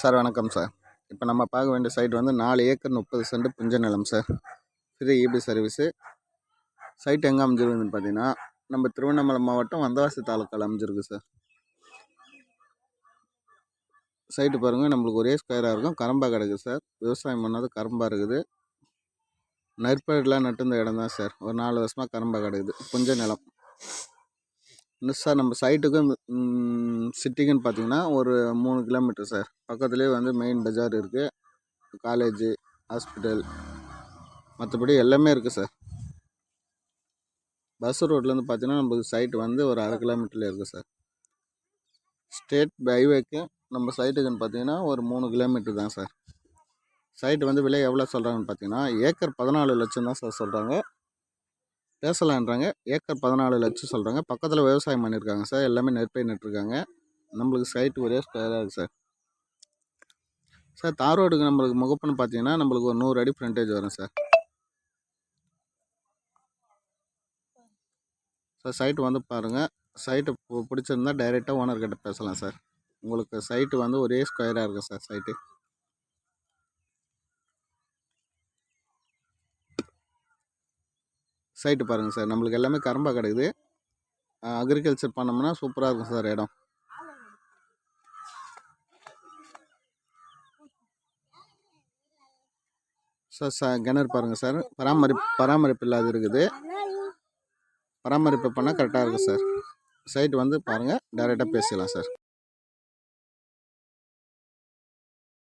Sir வணக்கம் sir. இப்போ நம்ம பார்க்க வேண்டிய சைட் வந்து நாலு ஏக்கர் முப்பது சென்ட் புஞ்ச நிலம் sir. Free EB service side எங்கே அமைஞ்சிருக்குன்னு பார்த்தீங்கன்னா நம்ம திருவண்ணாமலை மாவட்டம் வந்தவாசி தாலுக்காவில் அமைஞ்சிருக்கு சார். சைட்டு பாருங்கள் நம்மளுக்கு ஒரே ஸ்கொயராக இருக்கும். கரம்பா கிடக்குது சார். விவசாயம் பண்ணாது கரம்பா இருக்குது. நெற்பயிரெலாம் நட்டு இடம் தான் சார். ஒரு நாலு வருஷமாக கரம்பா கிடக்குது. புஞ்ச நிலம். இன்னும் சார் நம்ம சைட்டுக்கும் சிட்டிக்குன்னு பார்த்தீங்கன்னா ஒரு மூணு கிலோமீட்டர் சார். பக்கத்துலேயே வந்து மெயின் பஜார் இருக்குது காலேஜு ஹாஸ்பிட்டல் மற்றபடி எல்லாமே இருக்குது சார். பஸ் ரோட்லேருந்து பார்த்தீங்கன்னா நமக்கு சைட்டு வந்து ஒரு அரை கிலோமீட்டரில் இருக்குது சார். ஸ்டேட் ஹைவேக்கு நம்ம சைட்டுக்குன்னு பார்த்தீங்கன்னா ஒரு மூணு கிலோமீட்டர் தான் சார். சைட்டு வந்து விலை எவ்வளோ சொல்கிறாங்கன்னு பார்த்தீங்கன்னா ஏக்கர் பதினாலு லட்சம் தான் சார் சொல்கிறாங்க பேசலான்றாங்க ஏக்கர் பதினாலு லட்சம் சொல்கிறாங்க பக்கத்தில் விவசாயம் பண்ணியிருக்காங்க சார். எல்லாமே நெற்பயிர் நட்டுருக்காங்க. நம்மளுக்கு சைட்டு ஒரே ஸ்கொயராக இருக்குது சார் சார் தார் ரோடுக்கு நம்மளுக்கு முகப்புன்னு பார்த்தீங்கன்னா நம்மளுக்கு ஒரு நூறு அடி ஃப்ரண்டேஜ் வரும் சார் சார் சைட்டு வந்து பாருங்கள் சைட்டு பிடிச்சிருந்தா டைரெக்டாக ஓனர்கிட்ட பேசலாம் சார் உங்களுக்கு சைட்டு வந்து ஒரே ஸ்கொயராக இருக்கும் சார் சைட்டு சைட்டு பாருங்கள் சார் நம்மளுக்கு எல்லாமே கரம்பாக கிடைக்குது. அக்ரிகல்ச்சர் பண்ணோம்னா சூப்பராக இருக்கும் சார் இடம். சார் ச கிணறு பாருங்கள் சார். பராமரிப்பு பராமரிப்பு இல்லாத இருக்குது. பராமரிப்பு பண்ணால் கரெக்டாக இருக்கும் சார். சைட்டு வந்து பாருங்கள் டேரெக்டாக பேசிக்கலாம் சார்.